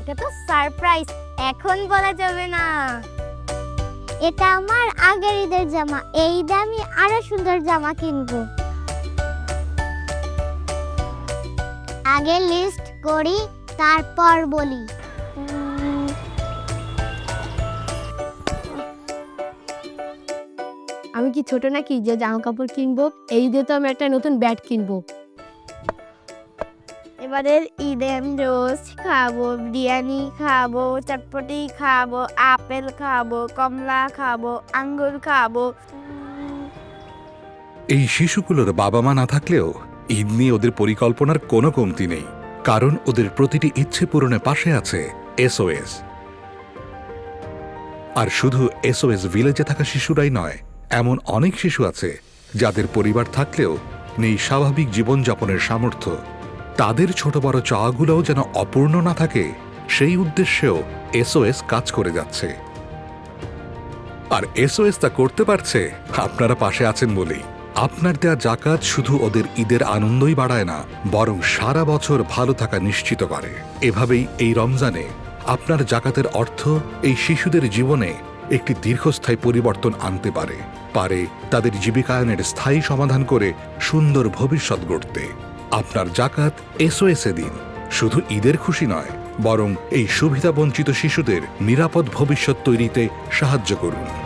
এটা তো সারপ্রাইজ এখন বলা যাবে না। এটা আমার আগের ঈদের জামা। এই ঈদে আমি আরও সুন্দর জামা কিনবো। আগে লিস্ট করি তারপর বলি। আমি কি ছোট নাকি? যে জামা কাপড় কিনবো এই ঈদে তো আমি একটা নতুন ব্যাট কিনবো। এবারের ঈদে আমি খাব, বিরিয়ানি খাব, চটপটি খাব, আপেল খাব, কমলা খাব, আঙ্গুর খাব। এই শিশুগুলোর বাবা মা না থাকলেও ঈদ নিয়ে ওদের পরিকল্পনার কোনো কমতি নেই, কারণ ওদের প্রতিটি ইচ্ছে পূরণে পাশে আছে এসওএস। আর শুধু এসওএস ভিলেজে থাকা শিশুরাই নয়, এমন অনেক শিশু আছে যাদের পরিবার থাকলেও নেই স্বাভাবিক জীবনযাপনের সামর্থ্য। তাদের ছোট বড় চাওয়াগুলোও যেন অপূর্ণ না থাকে, সেই উদ্দেশ্যেও এসওএস কাজ করে যাচ্ছে। আর এসওএস তা করতে পারছে, আপনারা পাশে আছেন বলেই। আপনার দেয়া জাকাত শুধু ওদের ঈদের আনন্দই বাড়ায় না, বরং সারা বছর ভালো থাকা নিশ্চিত করে। এভাবেই এই রমজানে আপনার জাকাতের অর্থ এই শিশুদের জীবনে একটি দীর্ঘস্থায়ী পরিবর্তন আনতে পারে। পারে তাদের জীবিকায়নের স্থায়ী সমাধান করে সুন্দর ভবিষ্যৎ গড়তে। আপনার জাকাত এসওএসে দিন। শুধু ঈদের খুশি নয়, বরং এই সুবিধাবঞ্চিত শিশুদের নিরাপদ ভবিষ্যৎ তৈরিতে সাহায্য করুন।